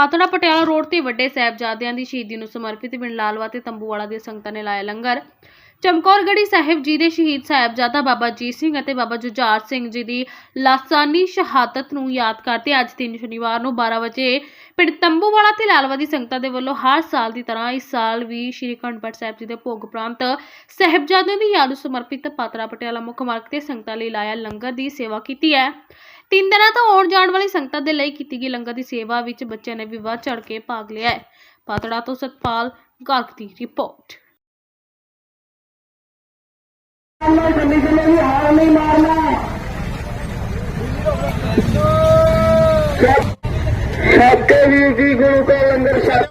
Patran Patiala road ਤੇ ਵੱਡੇ ਸਾਹਿਬਜ਼ਾਦਿਆਂ ਦੀ ਸ਼ਹੀਦੀ ਨੂੰ ਸਮਰਪਿਤ ਪਿੰਡ ਲਾਲਵਾ ਤੇ ਤੰਬੂਵਾਲਾ ਦੀਆਂ ਸੰਗਤਾਂ ਨੇ ਲਾਇਆ ਲੰਗਰ। ਚਮਕੌਰਗੜੀ ਸਾਹਿਬ ਜੀ ਦੇ ਸ਼ਹੀਦ ਸਾਹਿਬਜ਼ਾਦਾ ਬਾਬਾ ਅਜੀਤ ਸਿੰਘ ਅਤੇ ਬਾਬਾ ਜੁਝਾਰ ਸਿੰਘ ਜੀ ਦੀ ਲਾਸਾਨੀ ਸ਼ਹਾਦਤ ਨੂੰ ਯਾਦ ਕਰਦੇ ਅੱਜ ਤਿੰਨ ਸ਼ਨੀਵਾਰ ਨੂੰ 12 ਵਜੇ ਪਿੰਡ ਤੰਬੂਵਾਲਾ ਤੇ ਲਾਲਵਾ ਦੀ ਸੰਗਤਾਂ ਦੇ ਵੱਲੋਂ ਹਰ ਸਾਲ ਦੀ ਤਰ੍ਹਾਂ ਇਸ ਸਾਲ ਵੀ ਸ਼੍ਰੀ ਅਖੰਡ ਪਾਠ ਸਾਹਿਬ ਜੀ ਦੇ ਭੋਗ ਪ੍ਰਾਂਤ ਸਾਹਿਬਜ਼ਾਦਿਆਂ ਦੀ ਯਾਦ ਨੂੰ ਸਮਰਪਿਤ ਪਾਤੜਾ ਪਟਿਆਲਾ ਮੁੱਖ ਮਾਰਗ ਤੇ ਸੰਗਤਾਂ ਲਈ ਲਾਇਆ ਲੰਗਰ ਦੀ ਸੇਵਾ ਕੀਤੀ ਹੈ। ਤਿੰਨ ਦਿਨਾਂ ਤੋਂ ਆਉਣ ਜਾਣ ਵਾਲੀ ਸੰਗਤਾਂ ਦੇ ਲਈ ਕੀਤੀ ਗਈ ਲੰਗਰ ਦੀ ਸੇਵਾ ਵਿੱਚ ਬੱਚਿਆਂ ਨੇ ਵੀ ਵੱਧ ਚੜ ਕੇ ਭਾਗ ਲਿਆ ਹੈ। ਪਾਤੜਾ ਤੋਂ ਸਤਪਾਲ ਗਰਗ ਦੀ ਰਿਪੋਰਟ। ਜੰਮੀ ਜੰਮੀ ਵੀ ਹਾਰ ਨਹੀਂ ਮਾਰਨਾ ਸੱਕੇ ਵੀਰ ਜੀ ਗੁਰੂ ਕਾ ਲੰਗਰ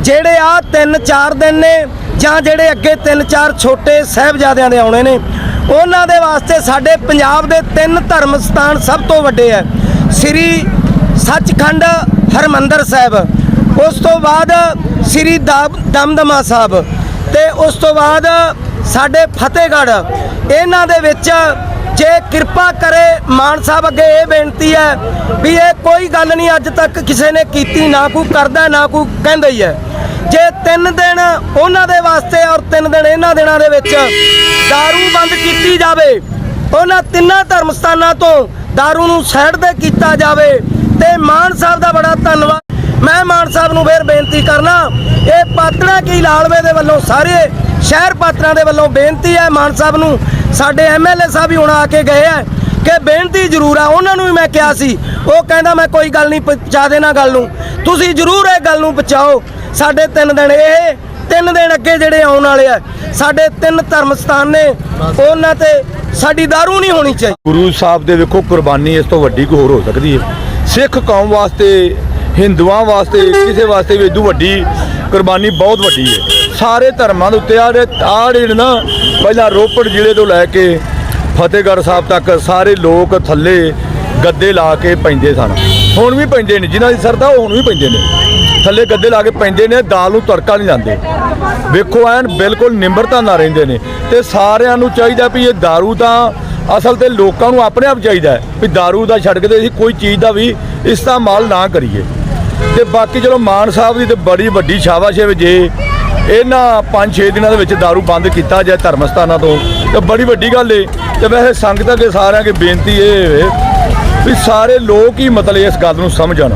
ਜਿਹੜੇ ਆ 3-4 ਦਿਨ ਨੇ ਜਾਂ ਜਿਹੜੇ ਅੱਗੇ 3-4 ਛੋਟੇ ਸਾਹਿਬਜ਼ਾਦਿਆਂ ਦੇ ਆਉਣੇ ਨੇ, ਉਹਨਾਂ ਦੇ ਵਾਸਤੇ ਸਾਡੇ ਪੰਜਾਬ ਦੇ ਤਿੰਨ ਧਰਮ ਸਥਾਨ ਸਭ ਤੋਂ ਵੱਡੇ ਹੈ। ਸ੍ਰੀ ਸੱਚਖੰਡ ਹਰਮੰਦਰ ਸਾਹਿਬ ਉਸ ਤੋਂ ਬਾਅਦ ਸ੍ਰੀ ਦਮ- ਦਮਦਮਾ ਸਾਹਿਬ ਤੇ ਉਸ ਤੋਂ ਬਾਅਦ ਸਾਡੇ ਫਤਿਹਗੜ੍ਹ ਇਹਨਾਂ ਦੇ ਵਿੱਚ ਜੇ ਕਿਰਪਾ ਕਰੇ ਮਾਨ ਸਾਹਿਬ ਅੱਗੇ ਇਹ ਬੇਨਤੀ ਹੈ ਵੀ ਇਹ ਕੋਈ ਗੱਲ ਨਹੀਂ ਅੱਜ ਤੱਕ ਕਿਸੇ ਨੇ ਕੀਤੀ ਨਾ ਕੋਈ ਕਰਦਾ ਨਾ ਕੋਈ ਕਹਿੰਦਾ ਹੀ ਹੈ ਜੇ ਤਿੰਨ ਦਿਨ ਉਹਨਾਂ ਦੇ ਵਾਸਤੇ ਔਰ ਤਿੰਨ ਦਿਨ ਇਹਨਾਂ ਦਿਨਾਂ ਦੇ ਵਿੱਚ दारू ਬੰਦ ਕੀਤੀ ਜਾਵੇ ਉਹਨਾਂ ਤਿੰਨਾਂ ਧਰਮ ਸਥਾਨਾਂ ਤੋਂ दारू ਨੂੰ ਸਾਈਡ ਤੇ ਕੀਤਾ ਜਾਵੇ ਤੇ ਮਾਨ ਸਾਹਿਬ ਦਾ ਬੜਾ ਧੰਨਵਾਦ। ਮੈਂ ਮਾਨ ਸਾਹਿਬ ਨੂੰ ਫੇਰ ਬੇਨਤੀ ਕਰਨਾ, ਇਹ ਪਾਤੜਾ ਕੀ ਲਾਲਵੇ ਦੇ ਵੱਲੋਂ ਸਾਰੇ ਸ਼ਹਿਰ ਪਾਤੜਾਂ ਦੇ ਵੱਲੋਂ ਬੇਨਤੀ ਹੈ ਮਾਨ ਸਾਹਿਬ ਨੂੰ, ਸਾਡੇ ਐਮਐਲਏ ਸਾਹਿਬ ਵੀ ਹੁਣ ਆ ਕੇ ਗਏ ਹੈ ਕਿ ਬੇਨਤੀ ਜ਼ਰੂਰ ਆ, ਉਹਨਾਂ ਨੂੰ ਵੀ ਮੈਂ ਕਿਹਾ ਸੀ, ਉਹ ਕਹਿੰਦਾ ਮੈਂ ਕੋਈ ਗੱਲ ਨਹੀਂ ਪਹੁੰਚਾ ਦੇਣਾ ਗੱਲ ਨੂੰ। ਤੁਸੀਂ ਜ਼ਰੂਰ ਇਹ ਗੱਲ ਨੂੰ ਪਹੁੰਚਾਓ, ਸਾਡੇ ਤਿੰਨ ਦਿਨ ਇਹ ਤਿੰਨ ਦਿਨ ਅੱਗੇ ਜਿਹੜੇ ਆਉਣ ਵਾਲੇ ਆ, ਸਾਡੇ ਤਿੰਨ ਧਰਮ ਸਥਾਨ ਨੇ, ਉਹਨਾਂ ਤੇ ਸਾਡੀ दारू ਨਹੀਂ ਹੋਣੀ ਚਾਹੀਦੀ। ਗੁਰੂ ਸਾਹਿਬ ਦੇ ਵੇਖੋ, ਕੁਰਬਾਨੀ ਇਸ ਤੋਂ ਵੱਡੀ ਕੋਈ ਹੋਰ ਹੋ ਸਕਦੀ ਹੈ। ਸਿੱਖ ਕੌਮ ਵਾਸਤੇ, ਹਿੰਦੂਆਂ ਵਾਸਤੇ, ਕਿਸੇ ਵਾਸਤੇ ਵੀ ਇਦੋਂ ਵੱਡੀ ਕੁਰਬਾਨੀ ਬਹੁਤ ਵੱਡੀ ਹੈ। ਸਾਰੇ ਧਰਮਾਂ ਦੇ ਉੱਤੇ ਆ ਜਿਹੜੇ ਆਹ ਜਿਹੜੇ ਨਾ ਪਹਿਲਾਂ ਰੋਪੜ ਜ਼ਿਲ੍ਹੇ ਤੋਂ ਲੈ ਕੇ ਫਤਿਹਗੜ੍ਹ ਸਾਹਿਬ ਤੱਕ ਸਾਰੇ ਲੋਕ ਥੱਲੇ ਗੱਦੇ ਲਾ ਕੇ ਪੈਂਦੇ ਸਨ। ਹੁਣ ਵੀ ਪੈਂਦੇ ਨੇ, ਜਿਨ੍ਹਾਂ ਦੀ ਸਰਦਾ ਹੁਣ ਵੀ ਪੈਂਦੇ ਨੇ। ਥੱਲੇ ਗੱਦੇ ਲਾ ਕੇ ਪੈਂਦੇ ਨੇ, ਦਾਲ ਨੂੰ ਤੜਕਾ ਨਹੀਂ ਲਾਉਂਦੇ। ਵੇਖੋ ਐਨ ਬਿਲਕੁਲ ਨਿਮਰਤਾ ਨਾਲ ਰਹਿੰਦੇ ਨੇ। ਤੇ ਸਾਰਿਆਂ ਨੂੰ ਚਾਹੀਦਾ ਵੀ ਇਹ दारू ਤਾਂ ਅਸਲ ਤੇ ਲੋਕਾਂ ਨੂੰ ਆਪਣੇ ਆਪ ਚਾਹੀਦਾ ਹੈ ਵੀ दारू ਦਾ ਛੱਡ ਕੇ ਤੇ ਅਸੀਂ ਕੋਈ ਚੀਜ਼ ਦਾ ਵੀ ਇਸਤੇਮਾਲ ਨਾ ਕਰੀਏ ਤੇ ਬਾਕੀ ਚਲੋ ਮਾਨ ਸਾਹਿਬ ਦੀ ਤੇ ਬੜੀ ਵੱਡੀ ਸ਼ਾਬਾਸ਼ ਹੈ ਵੀ ਜੇ ਇਹਨਾਂ 5-6 ਦਿਨਾਂ ਦੇ ਵਿੱਚ दारू ਬੰਦ ਕੀਤਾ ਜਾਏ ਧਰਮ ਸਥਾਨਾਂ ਤੋਂ ਤੇ ਬੜੀ ਵੱਡੀ ਗੱਲ ਏ ਤੇ ਵੈਸੇ ਸੰਗਤ ਅੱਗੇ ਸਾਰਿਆਂ ਅੱਗੇ ਬੇਨਤੀ ਇਹ ਹੈ ਵੀ ਸਾਰੇ ਲੋਕ ਹੀ ਮਤਲਬ ਇਸ ਗੱਲ ਨੂੰ ਸਮਝਣ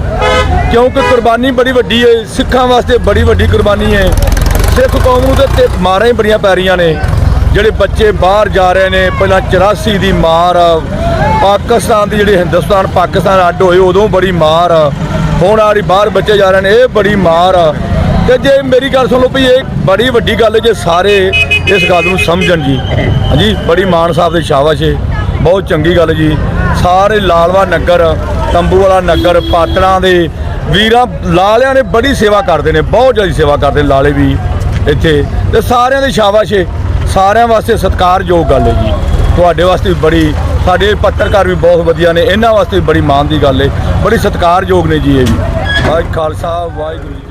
ਕਿਉਂਕਿ ਕੁਰਬਾਨੀ ਬੜੀ ਵੱਡੀ ਹੈ ਸਿੱਖਾਂ ਵਾਸਤੇ ਬੜੀ ਵੱਡੀ ਕੁਰਬਾਨੀ ਹੈ ਸਿੱਖ ਕੌਮ ਨੂੰ ਤੇ- ਤੇ ਮਾਰਾਂ ਹੀ ਬੜੀਆਂ ਪੈ ਰਹੀਆਂ ਨੇ ਜਿਹੜੇ ਬੱਚੇ ਬਾਹਰ ਜਾ ਰਹੇ ਨੇ, ਪਹਿਲਾਂ 84 ਦੀ ਮਾਰ, ਪਾਕਿਸਤਾਨ ਦੀ ਜਿਹੜੀ ਹਿੰਦੁਸਤਾਨ, ਪਾਕਿਸਤਾਨ ਅੱਡ ਹੋਏ, ਉਦੋਂ ਬੜੀ ਮਾਰ, ਹੁਣ ਆੜੀ ਬਾਹਰ ਬੱਚੇ ਜਾ ਰਹੇ ਨੇ, ਇਹ ਬੜੀ ਮਾਰ। ਤੇ ਜੇ ਮੇਰੀ ਗੱਲ ਸੁਣ ਲਓ ਵੀ ਇਹ ਬੜੀ ਵੱਡੀ ਗੱਲ ਜੇ ਸਾਰੇ ਇਸ ਗੱਲ ਨੂੰ ਸਮਝਣ ਜੀ। ਹਾਂਜੀ, ਬੜੀ ਮਾਨ ਸਾਹਿਬ ਦੇ ਸ਼ਾਬਾਸ਼ ਹੈ ਬਹੁਤ ਚੰਗੀ ਗੱਲ ਜੀ। ਸਾਰੇ ਲਾਲਵਾ ਨਗਰ ਤੰਬੂ ਵਾਲਾ ਨਗਰ, ਪਾਤੜਾਂ ਦੇ ਵੀਰਾਂ, ਲਾਲਿਆਂ ਨੇ ਬੜੀ ਸੇਵਾ ਕਰਦੇ ਨੇ, ਬਹੁਤ ਜ਼ਿਆਦਾ ਸੇਵਾ ਕਰਦੇ ਲਾਲੇ ਵੀ ਇੱਥੇ। ਤੇ ਸਾਰਿਆਂ ਦੇ ਸ਼ਾਬਾਸ਼ ਏ। ਸਾਰਿਆਂ ਵਾਸਤੇ ਸਤਿਕਾਰਯੋਗ ਗੱਲ ਹੈ ਜੀ। ਤੁਹਾਡੇ ਵਾਸਤੇ ਵੀ ਬੜੀ, ਸਾਡੇ ਪੱਤਰਕਾਰ ਵੀ ਬਹੁਤ ਵਧੀਆ ਨੇ, ਇਹਨਾਂ ਵਾਸਤੇ ਵੀ ਬੜੀ ਮਾਣ ਦੀ ਗੱਲ ਹੈ। ਬੜੀ ਸਤਿਕਾਰਯੋਗ ਨੇ ਜੀ ਇਹ ਵੀ। ਵਾਹਿ ਖਾਲਸਾ, ਵਾਹਿਗੁਰੂ ਜੀ